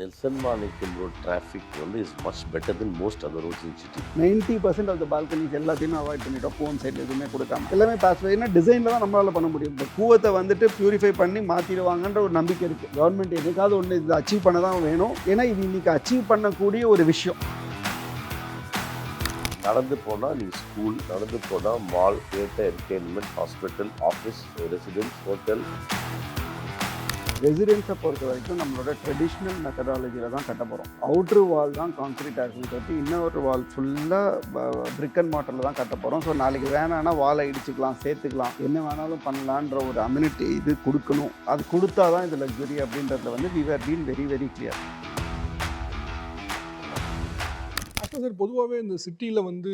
Nelson Manikyam road traffic வந்து is much better than most other roads in city. Ninety percent of the balconies எல்லாத்தையுமே avoid பண்ணிட்டோம். Phone சைடில் எதுவுமே கொடுக்காம. எல்லாமே பாஸ் ஏன்னா டிசைனில் தான் நம்மளால் பண்ண முடியும். இந்த கூவத்தை வந்துட்டு பியூரிஃபை பண்ணி மாற்றிடுவாங்கன்ற ஒரு நம்பிக்கை இருக்குது கவர்மெண்ட் எதுக்காவது ஒன்று இது அச்சீவ் பண்ண தான் வேணும். ஏன்னா இது இன்னைக்கு அச்சீவ் பண்ணக்கூடிய ஒரு விஷயம். நடந்து போனால் நீ ஸ்கூல் நடந்து போனால் mall theatre entertainment hospital office residence hotel ரெசிடென்ஸை பொறுத்த வரைக்கும் நம்மளோட ட்ரெடிஷ்னல் மெத்தடாலஜியில் தான் கட்ட போகிறோம் அவுட்ரு வால் தான் கான்க்ரீட் ஆக்சல் கட்டி இன்னொரு வால் ஃபுல்லாக பிரிக் அண்ட் மாட்டரில் தான் கட்ட போகிறோம் ஸோ நாளைக்கு வேணான்னா வாலை இடிச்சுக்கலாம் சேர்த்துக்கலாம். என்ன வேணாலும் பண்ணலான்ற ஒரு அம்யூனிட்டி இது கொடுக்கணும். அது கொடுத்தா தான் இது லக்ஸுரி அப்படின்றதுல வந்து we are been very very clear sir பொதுவாகவே இந்த சிட்டியில் வந்து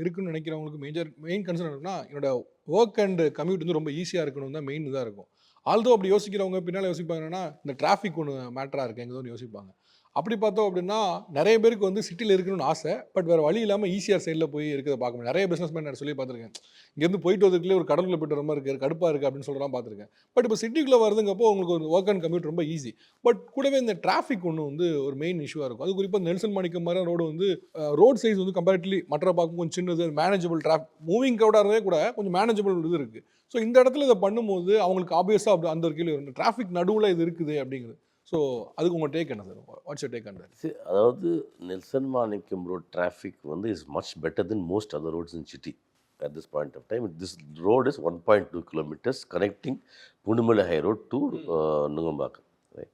இருக்குன்னு நினைக்கிறவங்களுக்கு மேஜர் மெயின் கன்சர்ன் இருக்குன்னா என்னோட ஒர்க் அண்ட் கம்யூட் வந்து ரொம்ப ஈஸியாக இருக்கணும் தான் மெயின் இதாக இருக்கும். ஆல்தோ அப்படி யோசிக்கிறவங்க பின்னால் யோசிப்பாங்கன்னா இந்த டிராஃபிக் ஒன்று மேட்டராக இருக்கு எங்கே யோசிப்பாங்க. அப்படி பார்த்தோம் அப்படின்னா நிறைய பேருக்கு வந்து சிட்டியில் இருக்கணும்னு ஆசை பட் வேறு வழி இல்லாமல் ஈஸியாக சைடில் போய் இருக்கிறத பார்க்க முடியும் நிறைய பிஸ்னஸ் மேன் சொல்லி பார்த்துருக்கேன். இங்கேருந்து போயிட்டு வரதுக்குள்ளே ஒரு கடலுக்குள்ள போயிட்டு வர மாதிரி இருக்குது கடுப்பாக இருக்குது அப்படின்னு சொல்கிறலாம் பார்த்துருக்கேன். பட் இப்போ சிட்டிக்குள்ளே வரதுங்கப்போ உங்களுக்கு ஒரு ஒர்க் அண்ட் கம்யூட் ரொம்ப ஈஸி பட் கூடவே இந்த டிராஃபிக் ஒன்று வந்து ஒரு மெயின் இஷ்யூவாக இருக்கும். அது குறிப்பாக நெல்சன் மாணிக்கம் மாதிரி ரோடு வந்து ரோட் சைஸ் வந்து கம்பேரிட்லி மற்ற பார்க்கும் கொஞ்சம் சின்னது மேனேஜபிள் டிராஃபிக் மூவிங் க்ரௌடாக இருந்தே கூட கொஞ்சம் மேனேஜபிள் இது இருக்குது ஸோ இந்த இடத்துல இதை பண்ணும்போது அவங்களுக்கு ஆப்வியஸாக அப்படி அந்த கீழே கேள்வி டிராஃபிக் நடுவில் இது இருக்குது அப்படிங்கிறது. ஸோ அதுக்கு உங்கள் டேக் என்ன சார் வாட்ஸ் யூர் டேக் அந்த See, அதாவது நெல்சன் மாணிக்கம் ரோட் டிராஃபிக் வந்து is much better then most other roads in city at this point of time. This road is 1.2 kilometers connecting Punimala High Road to uh, Nungambakam. Right?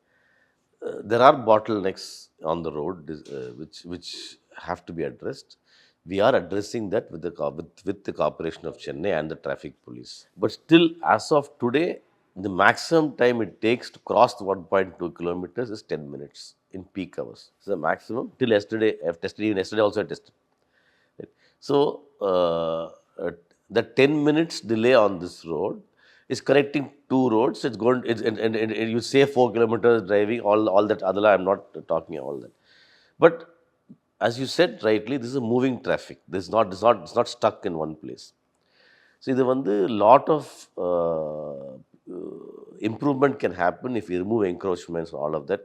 Uh, there are bottlenecks on the road dis- uh, which which have to be addressed. We are addressing that with the co- with, with the cooperation of Chennai and the traffic police. But still, as of today, the maximum time it takes to cross the 1.2 kilometers is 10 minutes in peak hours. So the maximum till yesterday. I've tested even yesterday also I tested. Right. So uh, uh, the 10 minutes delay on this road is connecting two roads. It's going. It's, and, and, and you say four kilometers driving. All all that. Other I'm not talking all that. But as you said rightly, this is a moving traffic. This is not. It's not. It's not stuck in one place. So இது வந்து lot of uh, Uh, improvement can happen if you remove encroachments all of that.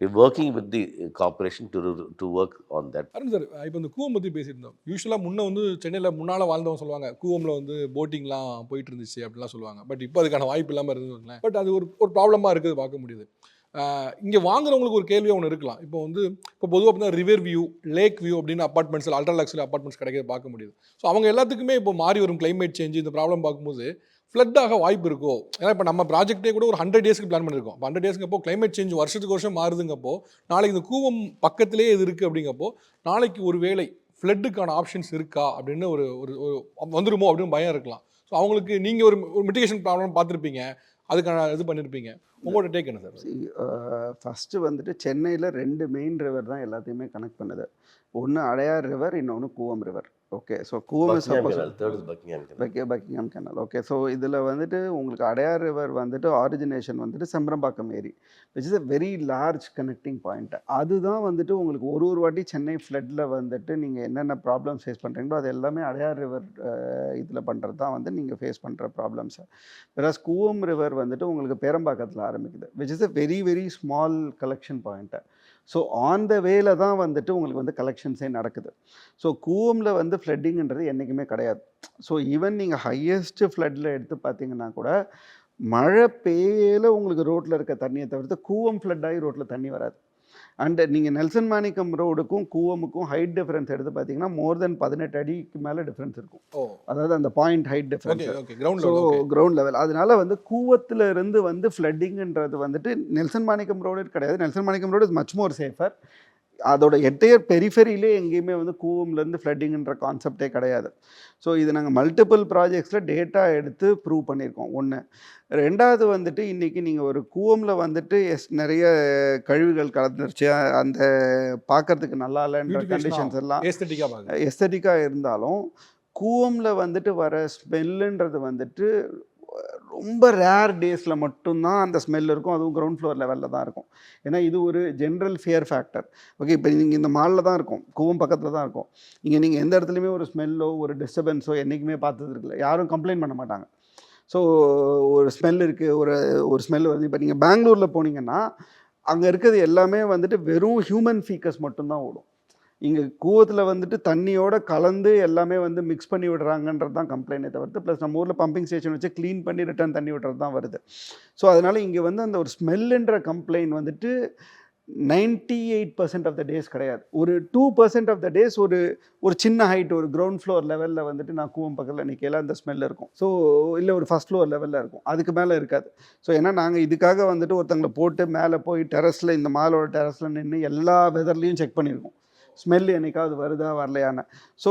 We're working with the uh, corporation to to work on that. Arun sir இப்போ இந்த கூவம் பற்றி பேசியிருந்தோம். யூஸ்வலாக முன்னே வந்து சென்னையில் முன்னால் வாழ்ந்தவங்க சொல்லுவாங்க கூவமில் வந்து போட்டிங்லாம் போயிட்டு இருந்துச்சு அப்படிலாம் சொல்லுவாங்க. பட் இப்போ அதுக்கான வாய்ப்பு இல்லாமல் இருந்ததுங்களேன் பட் அது ஒரு ஒரு ப்ராப்ளமாக இருக்குது பார்க்க முடியுது. இங்கே வாங்குறவங்களுக்கு ஒரு கேள்வியாக ஒன்று இருக்கலாம். இப்போ வந்து இப்போ பொதுவாக பார்த்தா ரிவர் வியூ லேக் வியூ அப்படின்னு அப்பார்ட்மெண்ட்ஸில் அல்ட்ரா லக்ஸரி அப்பார்ட்மெண்ட்ஸ் கிடைக்கிறது பார்க்க முடியுது. ஸோ அவங்க எல்லாத்துக்குமே இப்போ மாறி வரும் கிளைமேட் சேஞ்ச் இந்த ப்ராப்ளம் பார்க்கும்போது ஃப்ளட் ஆக வாய்ப்பு இருக்கோ ஏன்னா இப்போ நம்ம ப்ராஜெக்ட்டே கூட ஒரு ஹண்ட்ரட் டேஸ்க்கு பிளான் பண்ணியிருக்கோம் ஹண்ட்ரட் டேஸ்க்கு அப்போ கிளைமேட் சேஞ்ச் வருஷத்துக்கு வருஷம் மாறுதுங்கப்போ நாளைக்கு இந்த கூவம் பக்கத்திலே இது இருக்குது அப்படிங்கப்போ நாளைக்கு ஒரு வேளை ஃப்ளட்டுக்கான ஆப்ஷன்ஸ் இருக்கா அப்படின்னு ஒரு ஒரு ஒரு வந்துருமோ அப்படின்னு பயம் இருக்கலாம். ஸோ அவங்களுக்கு நீங்கள் ஒரு ஒரு மிட்டிகேஷன் ப்ராப்ளம் பார்த்துருப்பீங்க. அதுக்கான இது பண்ணியிருப்பீங்க உங்களோட டேக் என்ன சார் ஃபஸ்ட்டு வந்துட்டு சென்னையில் ரெண்டு மெயின் ரிவர் தான் எல்லாத்தையுமே கனெக்ட் பண்ணுது. ஒன்று அடையார் ரிவர் இன்னொன்று Cooum river okay so Cooum suppose Buckingham canal okay so இதில் வந்துட்டு உங்களுக்கு அடையார் ரிவர் வந்துட்டு ஆரிஜினேஷன் வந்துட்டு செம்பரம்பாக்கம் ஏரி which is a very large connecting point அதுதான் வந்துட்டு உங்களுக்கு ஒரு ஒரு வாட்டி சென்னை ஃப்ளட்டில் வந்துட்டு நீங்கள் என்னென்ன ப்ராப்ளம்ஸ் ஃபேஸ் பண்ணுறீங்களோ அது எல்லாமே அடையார் ரிவர் இதில் பண்ணுறது தான் வந்து நீங்கள் ஃபேஸ் பண்ணுற ப்ராப்ளம்ஸ் பிளஸ் கூவம் ரிவர் வந்துட்டு உங்களுக்கு பேரம்பாக்கத்தில் ஆரம்பிக்குது which is a very very small collection point so on the வேல தான் வந்துட்டு உங்களுக்கு வந்து கலெக்ஷன்ஸே நடக்குது. ஸோ கூவமில் வந்து ஃப்ளட்டிங்கிறது என்றைக்குமே கிடையாது. ஸோ ஈவன் நீங்கள் ஹையஸ்ட்டு ஃப்ளட்டில் எடுத்து பார்த்தீங்கன்னா கூட மழை பெய்யல உங்களுக்கு ரோட்டில் இருக்க தண்ணியை தவிர்த்து கூவம் ஃப்ளட் ஆகி ரோட்டில் தண்ணி வராது. அண்ட் நீங்கள் நெல்சன் மாணிக்கம் ரோடுக்கும் கூவமுக்கும் ஹைட் டிஃப்ரென்ஸ் எடுத்து பார்த்தீங்கன்னா மோர் தென் பதினெட்டு அடிக்கு மேலே டிஃப்ரென்ஸ் இருக்கும். அதாவது அந்த point height difference so ground level அதனால வந்து கூவத்துல இருந்து வந்து ஃப்ளட்டிங்ன்றது வந்துட்டு நெல்சன் மாணிக்கம் ரோடு கிடையாது. Nelson Manickam road is much more safer அதோட எட்டையர் பெரிஃபெரியிலே எங்கேயுமே வந்து கூவம்லேருந்து ஃப்ளட்டிங்ன்ற கான்செப்டே கிடையாது. ஸோ இது நாங்கள் மல்டிபிள் ப்ராஜெக்ட்ஸில் டேட்டா எடுத்து ப்ரூவ் பண்ணியிருக்கோம் ஒன்று ரெண்டாவது வந்துட்டு இன்றைக்கி நீங்கள் ஒரு கூவமில் வந்துட்டு எஸ் நிறைய கழிவுகள் கலந்துருச்சு. அந்த பார்க்கறதுக்கு நல்லா இல்லைன்ற கண்டிஷன்ஸ் எல்லாம் எஸ்தட்டிக்காக இருந்தாலும் கூவமில் வந்துட்டு வர ஸ்மெல்லுன்றது வந்துட்டு ரொம்ப ரேர் டேஸில் மட்டும்தான் அந்த ஸ்மெல் இருக்கும். அதுவும் கிரவுண்ட் ஃப்ளோர் லெவலில் தான் இருக்கும். ஏன்னா இது ஒரு ஜென்ரல் ஃபியர் ஃபேக்டர் ஓகே இப்போ நீங்கள் இந்த மாலில் தான் இருக்கும். கூவம் பக்கத்தில் தான் இருக்கும். இங்கே நீங்கள் எந்த இடத்துலையுமே ஒரு ஸ்மெல்லோ ஒரு டிஸ்டர்பன்ஸோ என்றைக்குமே பார்த்தது இருக்குல்ல. யாரும் கம்ப்ளைண்ட் பண்ண மாட்டாங்க. ஸோ ஒரு ஸ்மெல் இருக்குது ஒரு ஒரு ஸ்மெல் வருது. இப்போ நீங்கள் பெங்களூரில் போனீங்கன்னா அங்கே இருக்கிறது எல்லாமே வந்துட்டு வெறும் ஹியூமன் ஃபீக்கஸ் மட்டும்தான் ஓடும். இங்கே கூவத்தில் வந்துட்டு தண்ணியோட கலந்து எல்லாமே வந்து மிக்ஸ் பண்ணி விடுறாங்கன்றது தான் கம்ப்ளைண்டே தவிர்த்து ப்ளஸ் நம்ம ஊரில் பம்பிங் ஸ்டேஷன் வச்சு க்ளீன் பண்ணி ரிட்டர்ன் தண்ணி விடுறது தான் வருது. ஸோ அதனால் இங்கே வந்து அந்த ஒரு ஸ்மெல்லுன்ற கம்ப்ளைண்ட் வந்துட்டு ninety eight percent of the days கிடையாது. ஒரு two percent of the days ஒரு ஒரு சின்ன ஹைட் ஒரு கிரவுண்ட் ஃப்ளோர் லெவலில் வந்துட்டு நான் கூவம் பக்கத்தில் நிற்கல அந்த ஸ்மெல் இருக்கும். ஸோ இல்லை ஒரு ஃபஸ்ட் ஃப்ளோர் லெவலில் இருக்கும். அதுக்கு மேலே இருக்காது. ஸோ ஏன்னா நாங்கள் இதுக்காக வந்துட்டு ஒருத்தங்களை போட்டு மேலே போய் டெரஸில் இந்த மாலோட டெரஸில் நின்று எல்லா வெதர்லேயும் செக் பண்ணியிருக்கோம். ஸ்மெல் என்னைக்காவது வருதா வரலையான்னு. ஸோ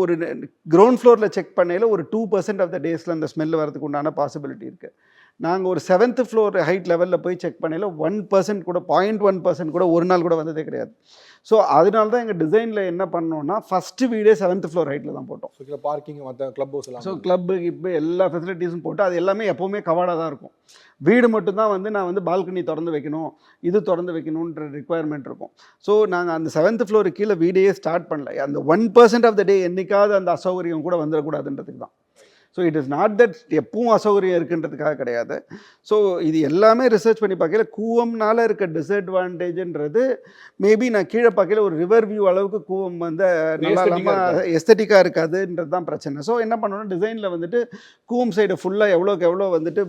ஒரு கிரவுண்ட் ஃப்ளோரில் செக் பண்ணையில் ஒரு டூ பர்சன்ட் ஆஃப் த டேஸில் அந்த ஸ்மெல் வரதுக்கு உண்டான பாசிபிலிட்டி இருக்குது நாங்கள் ஒரு செவன்த் ஃப்ளோர் ஹைட் லெவலில் போய் செக் பண்ணையில் ஒன் பர்சன்ட் கூட பாயிண்ட் ஒன் பர்சன்ட் கூட ஒரு நாள் கூட வந்ததே கிடையாது. ஸோ அதனால தான் எங்கள் டிசைனில் என்ன பண்ணோம்னா ஃபஸ்ட்டு வீடே செவன்த் ஃப்ளோர் ஹைட்டில் தான் போட்டோம். ஸோ பார்க்கிங் மற்ற கிளப் ஹவுஸ் எல்லாம் ஸோ கிளப்பு இப்போ எல்லா ஃபெசிலிட்டிஸும் போட்டு அது எல்லாமே எப்போவுமே கவர்டாக தான் இருக்கும். வீடு மட்டும்தான் வந்து நான் வந்து பால்கனி திறந்து வைக்கணும் இது திறந்து வைக்கணுன்ற ரிக்குவயர்மெண்ட் இருக்கும். ஸோ நாங்கள் அந்த செவன்த் ஃப்ளோர் கீழே வீடையே ஸ்டார்ட் பண்ணல. அந்த one percent of the day என்னைக்காவது அந்த அசௌகரியம் கூட வந்துடக்கூடாதுன்றதுக்கு தான். So it is not that எப்பவும் அசௌகரியம் இருக்குன்றதுக்காக கிடையாது. ஸோ இது எல்லாமே ரிசர்ச் பண்ணி பார்க்கல கூவம்னால இருக்க டிஸ்அட்வான்டேஜ்ன்றது மேபி நான் கீழே பார்க்கல ஒரு ரிவர் வியூ அளவுக்கு கூவம் வந்து நல்லா இல்லாமல் எஸ்தட்டிக்காக இருக்காதுன்றது தான் பிரச்சனை. ஸோ என்ன பண்ணணும் டிசைனில் வந்துட்டு கூவம் சைடு ஃபுல்லாக எவ்வளோக்கு எவ்வளோ வந்துட்டு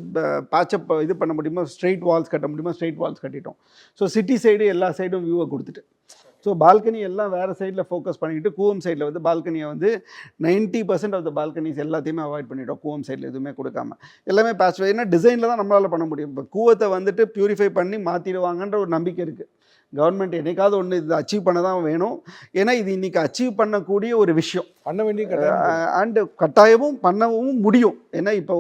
பேச்சப் இது பண்ண முடியுமோ ஸ்ட்ரெயிட் வால்ஸ் கட்ட முடியுமோ ஸ்ட்ரெயிட் வால்ஸ் கட்டிட்டோம். ஸோ சிட்டி சைடு எல்லா சைடும் வியூவை கொடுத்துட்டு. ஸோ பால்கனி எல்லாம் வேறு சைடில் ஃபோக்கஸ் பண்ணிக்கிட்டு கூவம் சைடில் வந்து பால்கனியை வந்து ninety percent of the balconies எல்லாத்தையுமே அவாய்ட் பண்ணிட்டோம். கூவம் சைடில் எதுவுமே கொடுக்காம. எல்லாமே பேட்ச் ஏன்னா டிசைனில் தான் நம்மளால் பண்ண முடியும். இப்போ கூவத்தை வந்துட்டு பியூரிஃபை பண்ணி மாற்றிடுவாங்கன்ற ஒரு நம்பிக்கை இருக்குது கவர்மெண்ட் என்னைக்காவது ஒன்று இது அச்சீவ் பண்ண தான் வேணும். ஏன்னா இது இன்றைக்கி அச்சீவ் பண்ணக்கூடிய ஒரு விஷயம். பண்ண வேண்டிய அண்டு கட்டாயமும் பண்ணவும் முடியும். ஏன்னா இப்போ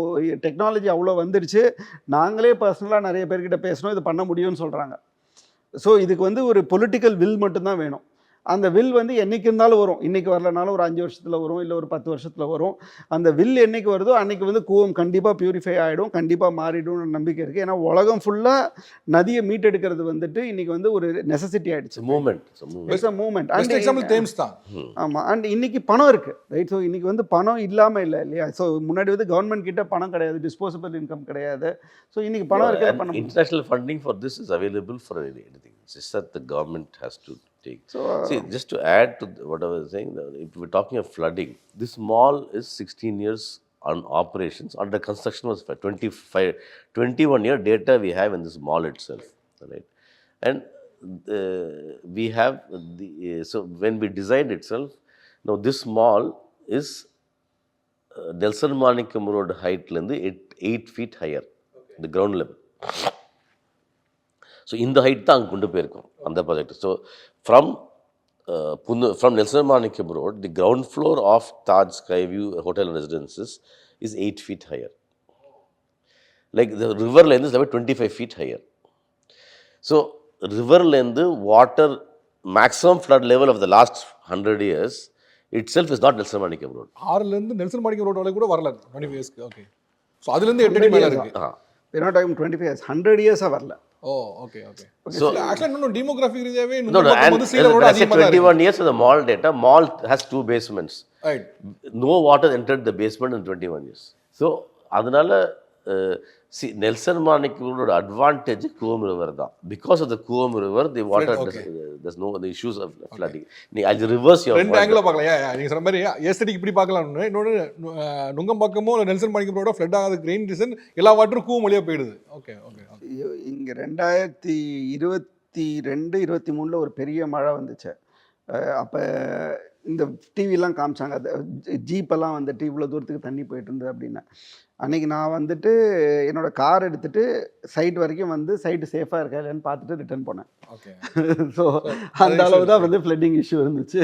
டெக்னாலஜி அவ்வளோ வந்துடுச்சு நாங்களே பர்சனலாக நிறைய பேர்கிட்ட பேசணும். இது பண்ண முடியும்னு சொல்கிறாங்க ஸோ இதுக்கு வந்து ஒரு பொலிட்டிக்கல் வில் மட்டும்தான் வேணும். அந்த வில் வந்து என்னைக்கு இருந்தாலும் வரும். இன்னைக்கு வரலனாலும் ஒரு அஞ்சு வருஷத்தில் வரும் இல்லை ஒரு பத்து வருஷத்தில் வரும். அந்த வில் என்னைக்கு வருதோ அன்னைக்கு வந்து கூவம் கண்டிப்பாக பியூரிஃபை ஆகிடும் கண்டிப்பாக மாறிடும்னு நம்பிக்கை இருக்குது ஏன்னா உலகம் ஃபுல்லாக நதியை மீட்டெடுக்கிறது வந்துட்டு இன்னைக்கு வந்து ஒரு நெசசிட்டி ஆயிடுச்சு. Moment it's a moment best example Thames தான். ஆமாம் அண்ட் இன்னைக்கு பணம் இருக்குது ரைட் ஸோ இன்னைக்கு வந்து பணம் இல்லாமல் இல்லை இல்லையா? ஸோ முன்னாடி வந்து கவர்மெண்ட் கிட்ட பணம் கிடையாது டிஸ்போசபிள் இன்கம் கிடையாது. ஸோ இன்னைக்கு பணம் funding for this is available for any- anything. It's just that the government has to take. So, See, uh, just to add to what I was saying, if we're talking of flooding, this mall is 16 years on operations. Under construction was 25, 21 year data we have in this mall itself, right? And uh, we have the uh, so when we designed itself, now this mall is uh, Delson Manikam Road height, eight, eight feet higher, okay. the ground level. So இந்த height தான் அங்கே கொண்டு போயிருக்கோம் அந்த project so from புன்னு from Nelson Manickam road the ground floor of Taj sky view hotel residences is eight feet higher like the ரிவர்லேருந்து seven twenty five feet higher so ரிவர்லேருந்து water maximum flood level of the last hundred years itself is not Nelson Manickam road ஆறுல இருந்து Nelson Manickam road வரை கூட வரல. Twenty இயர்ஸ்க்கு okay so அதுல இருந்து எட்டு மேல இருக்கு? ஆ. We're not talking twenty five years hundred இயர்ஸாக வரல. ஓ ஓகே ஓகே So- ஆக்சுவலா இன்னும் டீமோகிராஃபிக் ரீதியாவே No, இன்னும் no, and வந்து சீலரோட as I said, அதிகமாக தான் 21 years of the mall data, mall has two basements. Right No water entered the basement in 21 years. So, அதனால சி நெல்சன் மாணிக்கோட அட்வான்டேஜ் கூவம் ரிவர் தான். Because of the Cooum river the water. Thus no the issues of flooding நீ அது reverse ரெண்டு angle பார்க்கலாம். ஏன் நீங்க சொன்ன மாதிரி ஏஸ்தட்டிக் இப்படி பார்க்கலாம். இன்னொன்று நுங்கம்பாக்கமோ இல்லை நெல்சன் மாணிக்கம் ரோட ஃப்ளட் ஆகாத ரெயின் ரீசன் எல்லா வாட்டரும் கூவம் வழியா போயிடுது. ஓகே ஓகே இங்கே ரெண்டாயிரத்தி இருபத்தி ரெண்டு இருபத்தி மூணில் ஒரு பெரிய மழை வந்துச்சு. அப்போ இந்த டிவிலாம் காமிச்சாங்க. அது ஜீப்பெல்லாம் வந்துட்டு இவ்வளோ தூரத்துக்கு தண்ணி போயிட்டு இருந்தது அப்படின்னு. அன்னைக்கு நான் வந்துட்டு என்னோட கார் எடுத்துட்டு சைட் வரைக்கும் வந்து சைட்டு சேஃபாக இருக்கா இல்லைன்னு பார்த்துட்டு ரிட்டர்ன் போனேன். ஓகே. ஸோ அந்த அளவு தான் வந்து ஃப்ளட்டிங் இஷ்யூ இருந்துச்சு.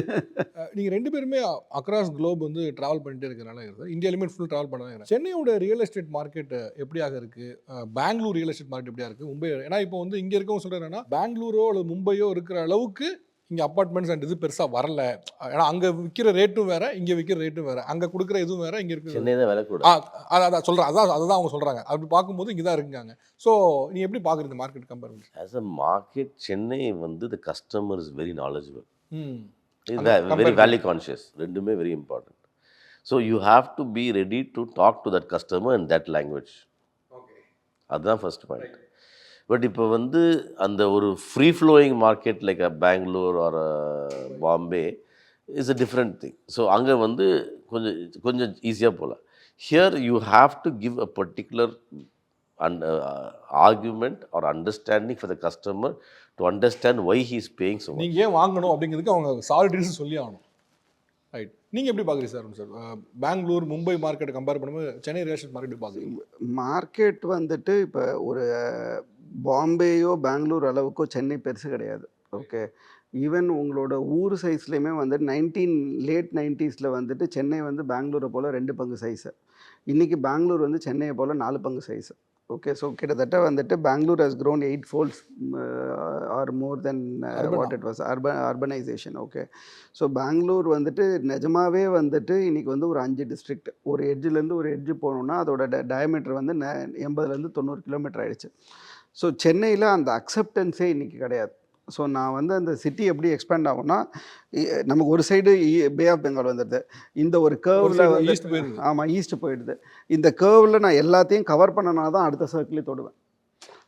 நீங்க ரெண்டு பேருமே அக்ராஸ் குளோப் வந்து டிராவல் பண்ணிட்டே இருக்கிறனால இருக்குது இந்தியாலுமே ஃபுல் டிராவல் பண்ண சென்னையோட ரியல் எஸ்டேட் மார்க்கெட் எப்படியாக இருக்கு? Ah, Bangalore real estate market எப்படியா இருக்கு? மும்பை ஏன்னா இப்போ வந்து இங்க இருக்கவங்க சொல்றது என்னன்னா பெங்களூரோ அல்லது மும்பையோ இருக்கிற அளவுக்கு இங்க அப்பார்ட்மெண்ட்ஸ் அண்ட் இது பெருசா வரல. ஏன்னா அங்க விற்கிற ரேட்டும் வேற இங்க விற்கிற ரேட்டும் வேற. அங்க கொடுக்குற இதுவும் வேற இங்க இருக்கு சென்னை தான் விலை கூட ஆ அதான் சொல்கிறேன் அதான் அதுதான் அவங்க சொல்கிறாங்க அப்படி பார்க்கும்போது இங்கே தான் இருக்குங்க. ஸோ நீ எப்படி பார்க்குறீங்க market compare as a market Chennai வந்து the customer is very knowledgeable very value conscious. ரெண்டுமே very important so you have to be ready to talk to that customer in that language அதுதான் first point but இப்போ வந்து அந்த ஒரு free flowing market like a Bangalore or Bombay is a different thing so அங்கே வந்து கொஞ்சம் கொஞ்சம் ஈஸியாக போகலாம் here you have to give a particular and argument or understanding for the customer to understand why he is paying so நீங்க ஏன் வாங்கணும் அப்படிங்கிறதுக்கு அவங்க சாலிட் ரீசன் சொல்லி ஆகணும். ரைட் நீங்க எப்படி பாக்குறீங்க சார் சார்? பெங்களூர் மும்பை மார்க்கெட்டை கம்பேர் பண்ணும்போது சென்னை ரியல் எஸ்டேட் மார்க்கெட் பாக்குறீங்க? மார்க்கெட் வந்துட்டு இப்போ ஒரு பாம்பேயோ பெங்களூர் அளவுக்கோ சென்னை பெருசு கிடையாது. ஓகே. ஈவன் உங்களோட ஊர் சைஸ்லேயுமே வந்து நைன்டீன் லேட் நைன்ட்டீஸில் வந்துட்டு சென்னை வந்து பெங்களூரை போல் ரெண்டு பங்கு சைஸு இன்றைக்கி பெங்களூர் வந்து சென்னையை போல் நாலு பங்கு சைஸு ஓகே. ஸோ கிட்டத்தட்ட வந்துட்டு Bangalore has grown eight folds or more than what it was urban urbanisation okay so Bangalore வந்துட்டு நிஜமாவே வந்துட்டு இன்றைக்கி வந்து ஒரு அஞ்சு டிஸ்ட்ரிக்ட் ஒரு எட்ஜிலேருந்து ஒரு எட்ஜு போகணுன்னா அதோட டயமீட்டர் வந்து ந- எண்பதுலேருந்து தொண்ணூறு கிலோமீட்டர் ஆயிடுச்சு. ஸோ சென்னையில் அந்த அக்செப்டன்ஸே இன்றைக்கி கிடையாது. ஸோ நான் வந்து அந்த சிட்டி எப்படி எக்ஸ்பேண்ட் ஆகும்னா நமக்கு ஒரு சைடு பே ஆஃப் பெங்கால் வந்துடுது. இந்த ஒரு கேர்வில் வந்து. ஆமாம் ஈஸ்ட் போயிடுது. இந்த கேர்வில் நான் எல்லாத்தையும் கவர் பண்ணனா தான் அடுத்த சர்க்கிளே தொடுவேன்.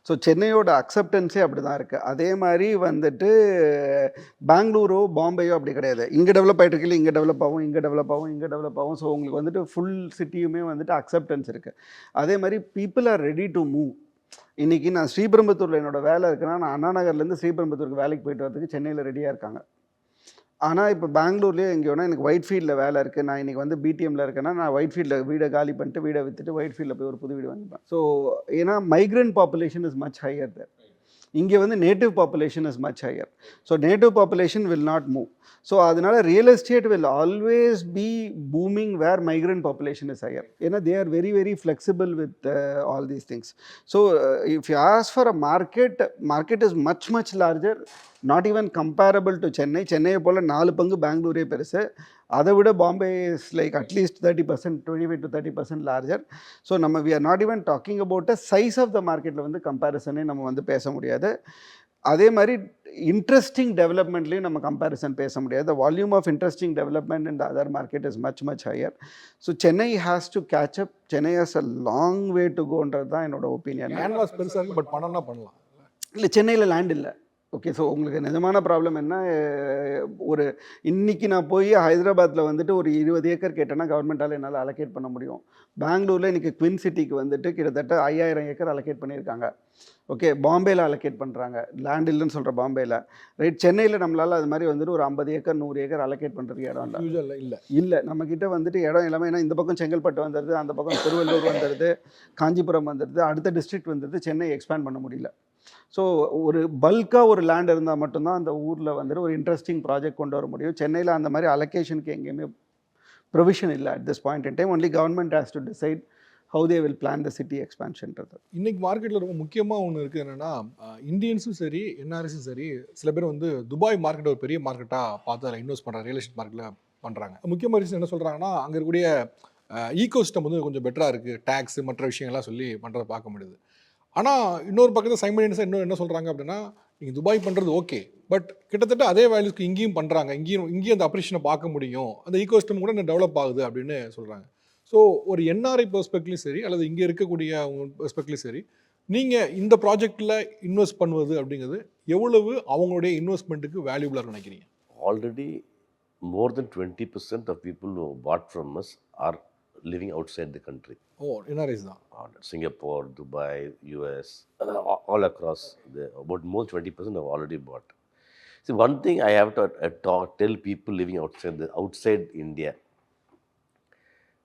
ஸோ சென்னையோட அக்செப்டன்ஸே அப்படி தான் இருக்குது அதே மாதிரி வந்துட்டு பெங்களூரோ பாம்பேயோ அப்படி கிடையாது. இங்கே டெவலப் ஆகிட்டு இருக்கல இங்கே டெவலப் ஆகும் இங்கே டெவலப் ஆகும் இங்கே டெவலப் ஆகும். ஸோ உங்களுக்கு வந்துட்டு ஃபுல் சிட்டியுமே வந்துட்டு அக்செப்டன்ஸ் இருக்குது அதே மாதிரி people are ready to move இன்றைக்கி நான் ஸ்ரீபெரும்புத்தூரில் என்னோட வேலை இருக்குன்னா நான் அண்ணா நகர்லேருந்து ஸ்ரீபெரும்புத்தூருக்கு வேலைக்கு போயிட்டு வரதுக்கு சென்னையில் ரெடியாக இருக்காங்க. ஆனால் இப்போ பெங்களூர்லேயே எங்கே வேணால் எனக்கு ஒயிட் ஃபீல்டில் வேலை இருக்குது நான் இன்றைக்கி வந்து பிடிஎம்ல இருக்கேன்னா நான் ஒயிட் ஃபீல்டில் வீடை காலி பண்ணிட்டு வீடை விற்றுட்டு ஒயிட் ஃபீல்டில் போய் ஒரு புது வீடு வாங்கிப்பேன். ஸோ ஏன்னா migrant population is much higher there இங்கே வந்து native population is much higher so native population will not move so அதனால real estate will always be booming where migrant population is higher ஏன்னா they are very very flexible with all these things so if you as far a market market is much much larger not even comparable to Chennai சென்னையை போல் நாலு பங்கு பெங்களூரே பெருசு. அதை விட Bombay is like at least thirty percent twenty five to thirty percent larger so நம்ம we are not even talking about a size of the மார்க்கெட்டில் வந்து கம்பேரிசனே நம்ம வந்து பேச முடியாது. அதே மாதிரி இன்ட்ரெஸ்டிங் டெவலப்மெண்ட்லேயும் நம்ம கம்பேரிசன் பேச முடியாது. Volume of interesting development in the other market is much much higher so Chennai has to catch up Chennai has a long way to கோன்றது தான் என்னோட ஒப்பீனியன் கேன்வாஸ் பெருசா இருக்கு பட் பண்ணனா பண்ணலாம். இல்லை சென்னையில் லேண்ட் இல்லை. ஓகே ஸோ உங்களுக்கு நிஜமான ப்ராப்ளம் என்ன? ஒரு இன்னைக்கு நான் போய் ஹைதராபாத்தில் வந்துட்டு ஒரு இருபது ஏக்கர் கேட்டேன்னா கவர்மெண்ட்டால் என்னால் அலோகேட் பண்ண முடியும். பெங்களூரில் இன்றைக்கி குவின் சிட்டிக்கு வந்துட்டு கிட்டத்தட்ட ஐயாயிரம் ஏக்கர் அலோகேட் பண்ணியிருக்காங்க. ஓகே பாம்பேயில் அலோகேட் பண்ணுறாங்க லேண்ட் இல்லைன்னு சொல்கிற பாம்பேயில் ரைட் சென்னையில் நம்மளால் அது மாதிரி வந்துட்டு ஒரு ஐம்பது ஏக்கர் நூறு ஏக்கர் அலோகேட் பண்ணுறதுக்கு இடம் இல்லை. யூஸ்வல் இல்ல. இல்லை நம்மக்கிட்ட வந்துட்டு இடம் எல்லாமே ஏன்னா இந்த பக்கம் செங்கல்பட்டு வந்துடுது அந்த பக்கம் திருவள்ளூர் வந்துடுது காஞ்சிபுரம் வந்துடுது அடுத்த டிஸ்ட்ரிக்ட் வந்துடுது சென்னை எக்ஸ்பேண்ட் பண்ண முடியல. ஸோ ஒரு பல்காக ஒரு லேண்ட் இருந்தால் மட்டும்தான் அந்த ஊரில் வந்துட்டு ஒரு இன்ட்ரெஸ்டிங் ப்ராஜெக்ட் கொண்டு வர முடியும். சென்னையில் அந்த மாதிரி அலோகேஷனுக்கு எங்கேயுமே ப்ரொவிஷன் இல்லை at this point in time only government has to decide how they will plan the city எக்ஸ்பான்ஷன்றது இன்றைக்கி மார்க்கெட்டில் ரொம்ப முக்கியமாக ஒன்று இருக்குது என்னென்னா இந்தியன்ஸும் சரி என்ஆர்எஸும் சரி சில பேர் வந்து துபாய் மார்க்கெட் ஒரு பெரிய மார்க்கெட்டாக பார்த்து அதில் இன்வெஸ்ட் பண்ணுறாங்க ரியல் எஸ்டேட் மார்க்கெட்டில் பண்ணுறாங்க முக்கியமாக ரீசன் என்ன சொல்கிறாங்கன்னா அங்கே இருக்கக்கூடிய ஈகோ சிஸ்டம் வந்து கொஞ்சம் பெட்டராக இருக்குது டேக்ஸ் மற்ற விஷயங்கள்லாம் சொல்லி பண்ணுறதை பார்க்க முடியுது. ஆனால் இன்னொரு பக்கத்தில் சைமனியன்ஸாக இன்னும் என்ன சொல்கிறாங்க அப்படின்னா நீங்கள் துபாய் பண்ணுறது ஓகே பட் கிட்டத்தட்ட அதே வேல்யூஸ்க்கு இங்கேயும் பண்ணுறாங்க இங்கேயும் இங்கேயும் அந்த அப்ரிஷனை பார்க்க முடியும். அந்த ஈகோசிஸ்டம் கூட இன்னும் டெவலப் ஆகுது அப்படின்னு சொல்கிறாங்க ஸோ ஒரு என்ஆர்ஐ பெர்ஸ்பெக்ட்லையும் சரி அல்லது இங்கே இருக்கக்கூடிய அவங்க பெர்ஸ்பெக்ட்லையும் சரி நீங்கள் இந்த ப்ராஜெக்டில் இன்வெஸ்ட் பண்ணுவது அப்படிங்கிறது எவ்வளவு அவங்களுடைய இன்வெஸ்ட்மெண்ட்டுக்கு வேல்யூபிளாக நினைக்கிறீங்க? Already more than twenty percent of people but from us are living outside the country. Oh, in Arizona. Singapore, Dubai, US, uh, all across. The, about more 20% have already bought. See, one thing I have to uh, talk, tell people living outside the, outside India.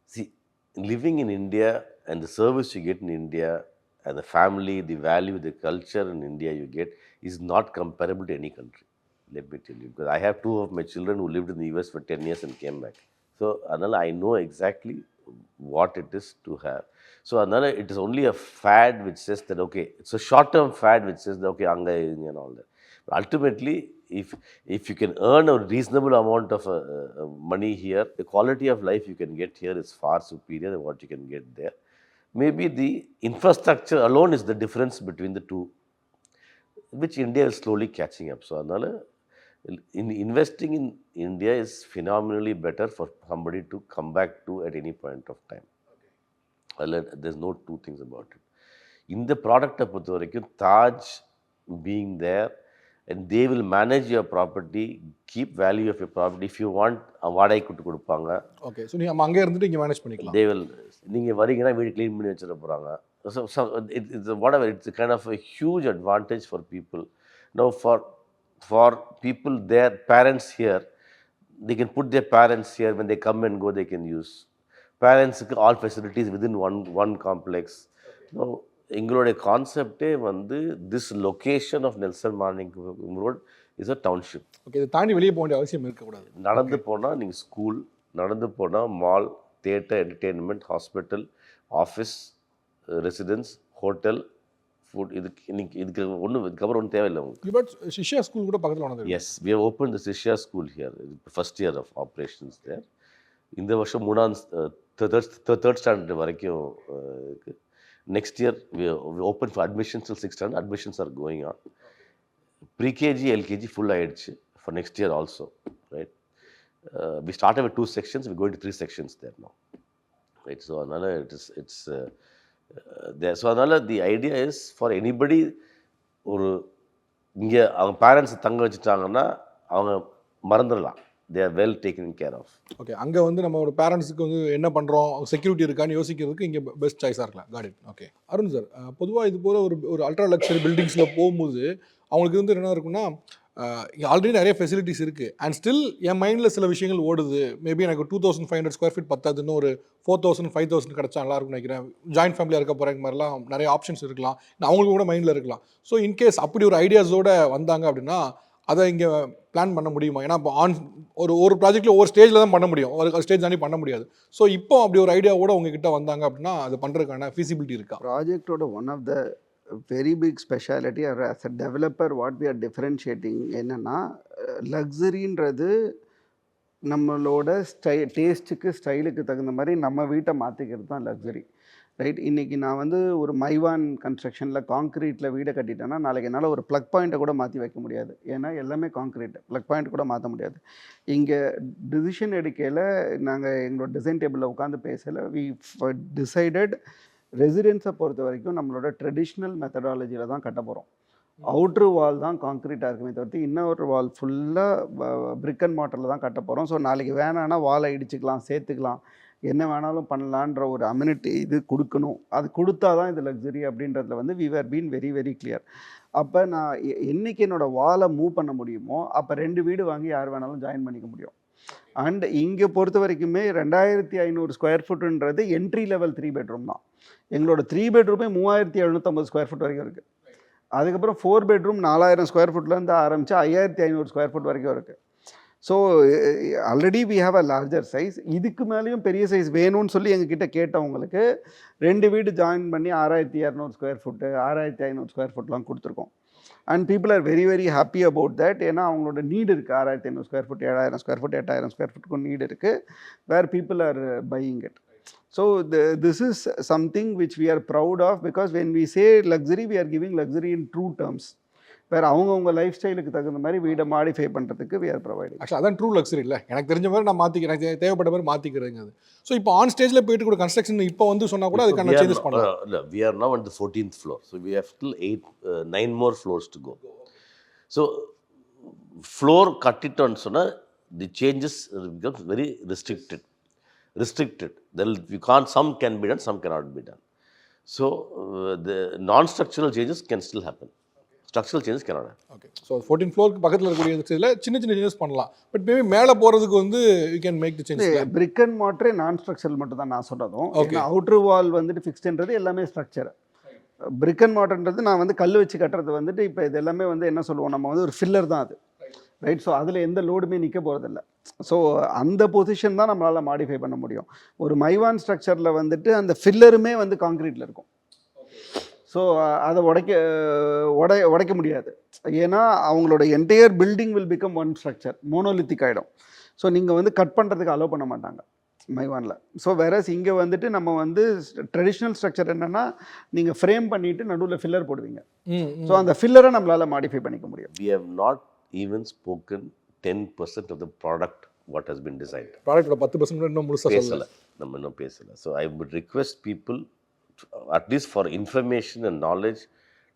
See, living in India and the service you get in India and the family, the value, the culture in India you get is not comparable to any country. Let me tell you, because I have two of my children who lived in the US for 10 years and came back. So, Anala, I know exactly what it is to have. So, Anala, it is only a fad which says that, okay, it's a short term fad which says that, okay, Anga and all that. But ultimately, if, if you can earn a reasonable amount of uh, uh, money here, the quality of life you can get here is far superior than what you can get there. Maybe the infrastructure alone is the difference between the two, which India is slowly catching up. So, அதனால in investing in India is phenomenally better for somebody to come back to at any point of time. அதில் there's no two things about it. இந்த ப்ராடக்டை பொறுத்த வரைக்கும் Taj being there and they will manage your property keep value of your property if you want வாடகை கொடுத்து கொடுப்பாங்க. Okay so நீங்கள் அங்கே இருந்துட்டு இங்கே மேனேஜ் பண்ணிக்கலாம். தே வில் நீங்கள் வரீங்கன்னா வீடு க்ளீன் பண்ணி வச்சிட போகிறாங்க so so it it's whatever it's kind of a huge advantage for people no for for people their parents here they can put their parents here when they come and go they can use. பேரண்ட்ஸுக்கு all facilities within one one complex so எங்களுடைய கான்செப்டே வந்து this location of Nelson morning road is a township okay இதை தாண்டி வெளியே போக வேண்டிய அவசியம் இருக்கக்கூடாது. நடந்து போனால் நீங்கள் ஸ்கூல் நடந்து போனால் mall theatre entertainment hospital office residence hotel food இதுக்கு இன்னைக்கு இதுக்கு ஒன்றும் இதுக்கப்புறம் ஒன்றும் தேவையில்லை உங்களுக்கு. பட் சிஷ்யா ஸ்கூல் கூட பக்கத்தில் ஒன்று yes we have open the Sishya school here first year of operations there இந்த வருஷம் மூணாம் தேர்ட் ஸ்டாண்டர்ட் வரைக்கும் next year open for admissions six standard admissions are going on pre KG LKG full ஆயிடுச்சு for next year also right we start with two sections we going to three sections there no right so அதனால் it is it's so அதனால் the idea is for anybody ஒரு இங்கே அவங்க parents தங்க வச்சுட்டாங்கன்னா அவங்க மறந்துடலாம். They are well taken care of okay அங்கே வந்து நம்ம ஒரு பேரண்ட்ஸுக்கு வந்து என்ன பண்ணுறோம் செக்யூரிட்டி இருக்கான்னு யோசிக்கிறதுக்கு இங்கே பெஸ்ட் சாய்ஸாக இருக்கலாம். கார்டன் ஓகே அருண் சார் பொதுவாக இது போல் ஒரு ஒரு அல்ட்ரா லக்ஸரி பில்டிங்ஸில் போகும்போது அவங்களுக்கு வந்து என்ன இருக்குன்னா ஆல்ரெடி நிறைய ஃபெசிலிட்டிஸ் இருக்குது அண்ட் ஸ்டில் என் மைண்டில் சில விஷயங்கள் ஓடுது. மேபி எனக்கு two thousand five hundred square feet பத்தாதுன்னு ஒரு ஃபோர் தௌசண்ட் ஃபைவ் தௌசண்ட் கிடச்சா நல்லா இருக்கும்னு நினைக்கிறேன். ஜாயின்ட் ஃபேமிலியாக இருக்க போகிற மாதிரிலாம் நிறைய ஆப்ஷன்ஸ் இருக்கலாம். நான் அவங்களுக்கு கூட மைண்டில் இருக்கலாம். ஸோ இன்கேஸ் அப்படி ஒரு ஐடியாஸோட வந்தாங்க அப்படின்னா அதை இங்கே பிளான் பண்ண முடியுமா? ஏன்னா இப்போ ஆன் ஒரு ஒரு ப்ராஜெக்ட்டில் ஒவ்வொரு ஸ்டேஜில் தான் பண்ண முடியும். ஒரு ஸ்டேஜ் தாண்டி பண்ண முடியாது. ஸோ இப்போ அப்படி ஒரு ஐடியாவோட உங்ககிட்ட வந்தாங்க அப்படின்னா அது பண்ணுறதுக்கான ஃபீசிபிலிட்டி இருக்கா? ப்ராஜெக்டோட one of the very big speciality or as a developer what we are differentiating என்னென்னா லக்ஸரின்றது நம்மளோட ஸ்டை டேஸ்ட்டுக்கு ஸ்டைலுக்கு தகுந்த மாதிரி நம்ம வீட்டை மாற்றிக்கிறது தான் லக்ஸரி ரைட் இன்றைக்கி நான் வந்து ஒரு மைவான் கன்ஸ்ட்ரக்ஷனில் காங்க்ரீட்டில் வீடை கட்டிட்டேன்னா நாளைக்கு என்னால் ஒரு ப்ளக் பாயிண்ட்டை கூட மாற்றி வைக்க முடியாது. ஏன்னா எல்லாமே காங்க்ரீட் ப்ளக் பாயிண்ட் கூட மாற்ற முடியாது. இங்கே டிசிஷன் எடுக்கையில் நாங்கள் எங்களோட டிசைன் டேபிளில் உட்காந்து பேசலை. வி டிசைடட் ரெசிடென்ஸை பொறுத்த வரைக்கும் நம்மளோட ட்ரெடிஷ்னல் மெத்தடாலஜியில் தான் கட்ட போகிறோம் அவுட்ரு வால் தான் காங்க்ரீட்டாக இருக்குமே தவிர்த்து இன்னொரு வால் ஃபுல்லாக பிரிக் அண்ட் மாட்டரில் தான் கட்ட போகிறோம் ஸோ நாளைக்கு வேணான்னா வாலை இடிச்சுக்கலாம் சேர்த்துக்கலாம். என்ன வேணாலும் பண்ணலான்ற ஒரு அம்யூனிட்டி இது கொடுக்கணும். அது கொடுத்தா தான் இது லக்ஸரி அப்படின்றதுல வந்து we are been very very clear அப்போ நான் எ- என்னைக்கு என்னோட வாலை மூவ் பண்ண முடியுமோ அப்போ ரெண்டு வீடு வாங்கி யார் வேணாலும் ஜாயின் பண்ணிக்க முடியும். அண்ட் இங்கே பொறுத்த வரைக்குமே ரெண்டாயிரத்தி ஐநூறு ஸ்கொயர் ஃபுட்டுன்றது என்ட்ரி லெவல் த்ரீ பெட்ரூம் தான். எங்களோட த்ரீ பெட்ரூமே மூவாயிரத்தி எழுநூற்றம்பது ஸ்கொயர் ஃபுட் வரைக்கும் இருக்குது அதுக்கப்புறம் ஃபோர் பெட்ரூம் நாலாயிரம் ஸ்கொயர் ஃபுட்லேருந்து ஆரம்பித்து ஐயாயிரத்தி ஐநூறு ஸ்கொயர் ஃபுட் வரைக்கும் இருக்குது so already we have a larger size இதுக்கு மேலேயும் பெரிய சைஸ் வேணும்னு சொல்லி எங்ககிட்ட கேட்டவங்களுக்கு ரெண்டு வீடு ஜாயின் பண்ணி ஆறாயிரத்தி இரநூறு ஸ்கொயர் ஃபுட்டு ஆறாயிரத்தி ஐநூறு ஸ்கொயர் ஃபுட்லாம் கொடுத்துருக்கோம். And people are very very happy about that ஏன்னா அவங்களோட நீடு இருக்குது ஆறாயிரத்தி ஐநூறு ஸ்கொயர் ஃபுட் ஏழாயிரம் ஸ்கொயர் ஃபுட் எட்டாயிரம் ஸ்கொயர் ஃபுட்டுக்கும் நீடு இருக்குது where people are buying it so this is something which we are proud of because when we say luxury we are giving luxury in true terms வேறு அவங்கவுங்க life ஸ்டைலுக்கு தகுந்த மாதிரி வீடை modify பண்ணுறதுக்கு வி ஆர் ப்ரொவைடிங் ஆக்சுவலாக அதான் true luxury இல்லை. எனக்கு தெரிஞ்ச மாதிரி நான் மாற்றிக்கிறேன் எனக்கு தேவைப்பட்ட மாதிரி மாற்றிக்கிறேங்க அது. ஸோ இப்போ ஆன் ஸ்டேஜில் போயிட்டு கூட கன்ஸ்ட்ரக்ஷன் இப்போ வந்து சொன்னால் கூட அதுக்கான சேஞ்சஸ் பண்ணலாம். இல்லை we are now the fourteenth floor so we have still eight nine more floors to go so floor கட்டிட்டோன்னு சொன்னால் the changes becomes very restricted restricted. There will, you can't, some can be done, some cannot be done. So uh, the non-structural changes can still happen. Structural changes cannot happen. Okay so fourteen ஃப்ளோருக்கு பக்கத்தில் இருக்கக்கூடிய இதில் சின்ன சின்ன changes பண்ணலாம் but maybe மேலே போகிறதுக்கு வந்து you can make the change brick and மாட்டரே non structural மட்டும் தான் நான் சொல்கிறதும் Okay. அவுட்ரு வால் வந்துட்டு ஃபிக்ஸ்டுன்றது எல்லாமே ஸ்ட்ரக்சர் பிரிக் அண்ட் மாட்டர்ன்றது நான் வந்து கல் வச்சு கட்டுறது வந்துட்டு இப்போ இது எல்லாமே வந்து என்ன சொல்லுவோம் நம்ம வந்து ஒரு ஃபில்லர் தான் அது ரைட் ஸோ அதில் எந்த லோடுமே நிற்க போகிறதில்ல ஸோ அந்த பொசிஷன் தான் நம்மளால் மாடிஃபை பண்ண முடியும். ஒரு மைவான் ஸ்ட்ரக்சரில் வந்துட்டு அந்த ஃபில்லருமே வந்து காங்க்ரீட்டில் இருக்கும். ஸோ அதை உடைக்க உடை உடைக்க முடியாது. ஏன்னா அவங்களோட entire building will become one structure monolithic ஆகிடும் ஸோ நீங்கள் வந்து கட் பண்ணுறதுக்கு அலோவ் பண்ண மாட்டாங்க மைவானில். ஸோ வேறஸ் இங்கே வந்துட்டு நம்ம வந்து ட்ரெடிஷ்னல் ஸ்ட்ரக்சர் என்னென்னா நீங்கள் ஃப்ரேம் பண்ணிவிட்டு நடுவில் ஃபில்லர் போடுவீங்க. ஸோ அந்த ஃபில்லரை நம்மளால் மாடிஃபை பண்ணிக்க முடியும். We have not even spoken 10% of the product what has been designed. ப்ராடக்டோட பத்து பர்சன்ட் இன்னும் முழுசாக சொல்லல பேசலை நம்ம இன்னும் பேசலை so I would request people at least for information and knowledge,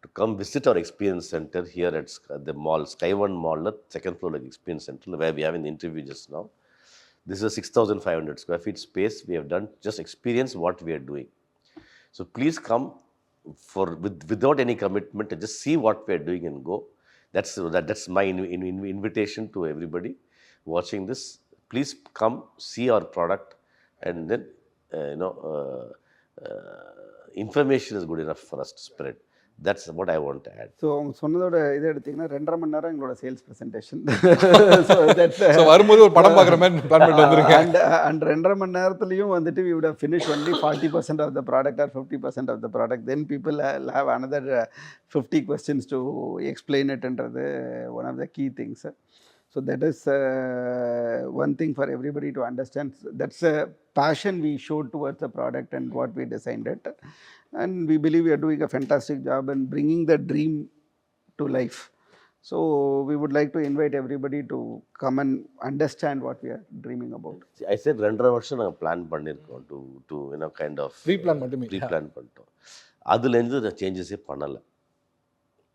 to come visit our experience center here at Sk- the mall, Sky One Mall, the second floor like experience center, where we have an interview just now. This is a 6,500 square feet space. We have done just experience what we are doing. So please come for with, without any commitment and just see what we That's that, that's my in, in- invitation to everybody watching this. Please come see our product and then uh, you know uh, uh, information is good enough for us to spread. That's what I want to add. So அவங்க சொன்னதோட இதை எடுத்திங்கன்னா ரெண்டரை மணி நேரம் எங்களோட sales presentation so வரும்போது ஒரு படம் பார்க்குற மாதிரி பிளான் பண்ணிட்டு அண்ட் அண்ட் ரெண்டரை மணி நேரத்துலையும் வந்துட்டு we would have finished only forty percent of the product or fifty percent of the product then people have another fifty questions to explain இட்ன்றது one of the key things So that is one thing for everybody to understand that's a passion we showed towards the product and what we designed it and we believe you are doing a fantastic job and bringing the dream to life. So we would like to invite everybody to come and understand what we are dreaming about. See, I said ரெண்டரை வருஷம் நாங்கள் plan பண்ணியிருக்கோம் to to you know kind of pre plan மட்டுமே pre plan பண்ணிட்டோம் அதுலேருந்து சேஞ்சஸே பண்ணலை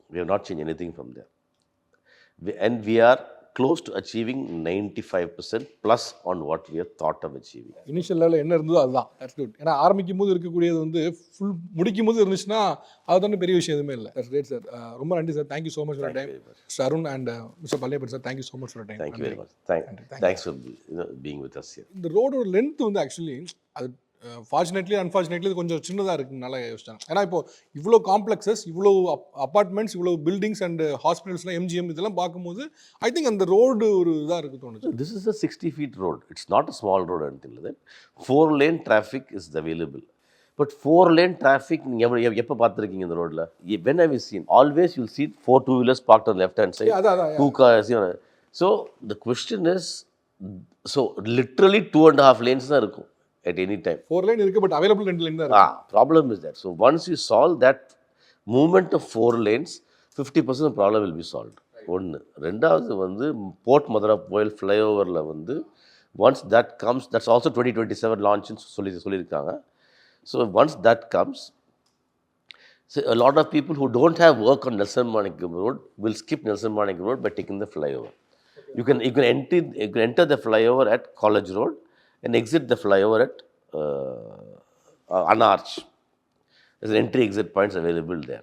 we have not changed anything from there We- and we are close to achieving 95% plus on what we have thought of achieving. Initial லெவலில் என்ன இருந்ததோ அதுதான். That's good ஏன்னா ஆரம்பிக்கும் போது இருக்கக்கூடியது வந்து ஃபுல் முடிக்கும் போது இருந்துச்சுன்னா அதுதானே பெரிய விஷயம் எதுவுமே இல்லை. தட்ஸ் கிரேட் சார் ரொம்ப நன்றி sir thank you so much for time mister Arun and mister Palliappan sir thank you so much for time thank you very much. Thank, thanks for you. know, being with us here. இந்த ரோடோட length வந்து actually அது fortunately unfortunately கொஞ்சம் சின்னதாக இருக்குனால யோசிச்சாங்க ஏன்னா இப்போ இவ்வளோ காம்ப்ளெக்ஸஸ் இவ்வளோ அப்பார்ட்மெண்ட்ஸ் இவ்வளோ பில்டிங்ஸ் அண்ட் ஹாஸ்பிட்டல்ஸ்லாம் எம்ஜிஎம் இதெல்லாம் பார்க்கும்போது ஐ திங்க் அந்த ரோடு ஒரு இதாக இருக்கு தோணுச்சு this is a 60 feet road it's not a small road or anything like that four lane traffic is available but four lane traffic நீங்கள் எவ்வளோ எப்போ பார்த்துருக்கீங்க இந்த ரோட்டில் see four two wheelers parked on left hand side அதான் அதான் two cars you know. so the question is so literally two and a half lanes தான் இருக்கும் at any time four line இருக்கு பட் அவைலபிள் ரெண்டு line தான் ah problem is that so once you solve that movement of four lanes 50% of problem will be solved ஒன்று ரெண்டாவது வந்து board Mathura கோயில் ஃப்ளைஓவரில் வந்து once that comes that's also twenty twenty seven லான்ச்னு சொல்லி சொல்லியிருக்காங்க so once that comes lot of people who don't have work on Nelson Manickam Road will skip Nelson Manickam Road by taking the flyover. You can you can enter you can enter the flyover at College Road and exit the flyover at uh, uh, Anarch. There's an entry exit points available there.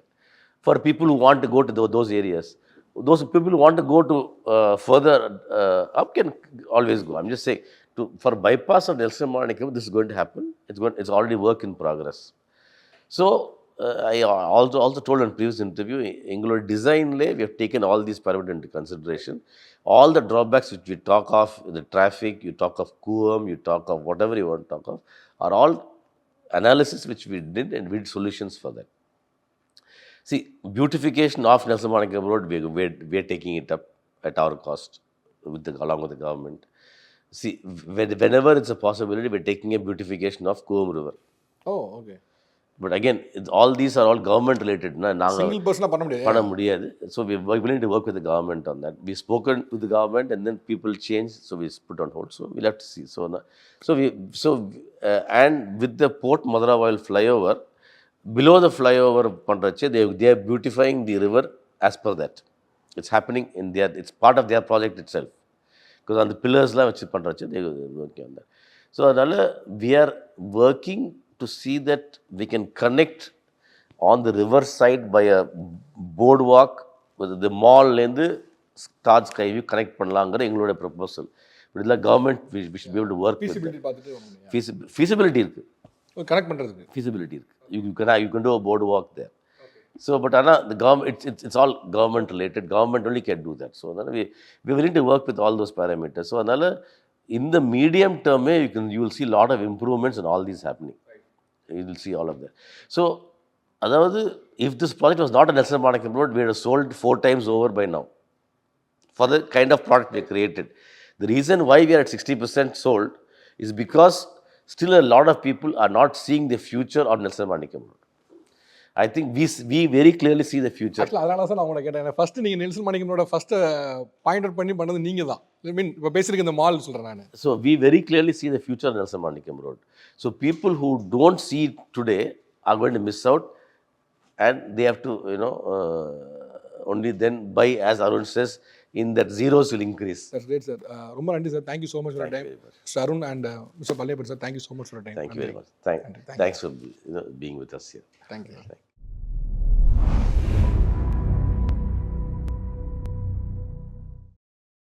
For people who want to go to tho- those areas, those people who want to go to uh, further uh, up can always go. I'm just saying to for bypass of Nelson Manickam, this is going to happen. It's going it's already work in progress. So uh, I uh, also, also told in previous interview, Angular design lay, we have taken all these parameters into consideration. All the drawbacks which we talk of, the traffic, you talk of QM, you talk of whatever you want to talk of, are all analysis which we did and we did solutions for that. See, beautification of Nelson Monica Road, we, we, we are taking it up at our cost with the, along with the government. See, whenever it's a possibility, we're taking a beautification of Kuam River. Oh, okay. But again, it's, all these are all government related. Na, நாங்க single பர்சனாக பண்ண முடியாது பண்ண முடியாது. So we are willing to work with the government on that. We've spoken with the government and then people change, so we put on hold. So we'll have to see. So, na- so we, so, uh, and with the Port Madurai flyover, below the flyover பண்றச்சு they, they are beautifying the river as per that. It's happening in their, it's part of their project itself. Because அந்த பில்லர்ஸ்லாம் வச்சு பண்ணுறச்சு working on that. So அதனால் we are working to see that we can connect on the river side by a boardwalk with the மால்லேருந்து star sky view connect பண்ணலாங்கிற எங்களோட proposal இதெல்லாம் government we we should be to work feasibility இருக்குது connect பண்ணுறதுக்கு feasibility இருக்கு you, you can you can do a boardwalk there so but Anna, the government it's, it's, it's all government related government only can do that so அதனால we we willing to work with all those parameters so அதனால in the medium term you can you will see a lot of improvements and all you'll see all of that. So, otherwise, if this project was not a Nelson Monica product, we would have sold four times over by now for the kind of product we created. The reason why we are at 60% sold is because still a lot of people are not seeing the future of Nelson Manikam. Road. I think we, s- we very clearly see the future. ஆக்சுவலாக அதனால தான் நான் உங்களை கேட்டேன் first நீங்கள் Nelson மாணிக்கனோட first point out பண்ணி பண்ணது நீங்கள் தான் ஐ மீன் இப்போ பேசியிருக்க இந்த மால் சொல்கிறேன் நான் So we very clearly see the future on Nelson Manickam Road. So people who don't see it today are going to miss out and they have to, you know, uh, only then in that zeros will increase. That's great, sir. Uh, Rumba Nandi, sir, thank you so much for thank your time. Sharun and uh, Mr. Pallepan, sir, thank you so much for your time. Thank you very much. Thank, thank thanks you. for you know, being with us here. Thank you. Thank you.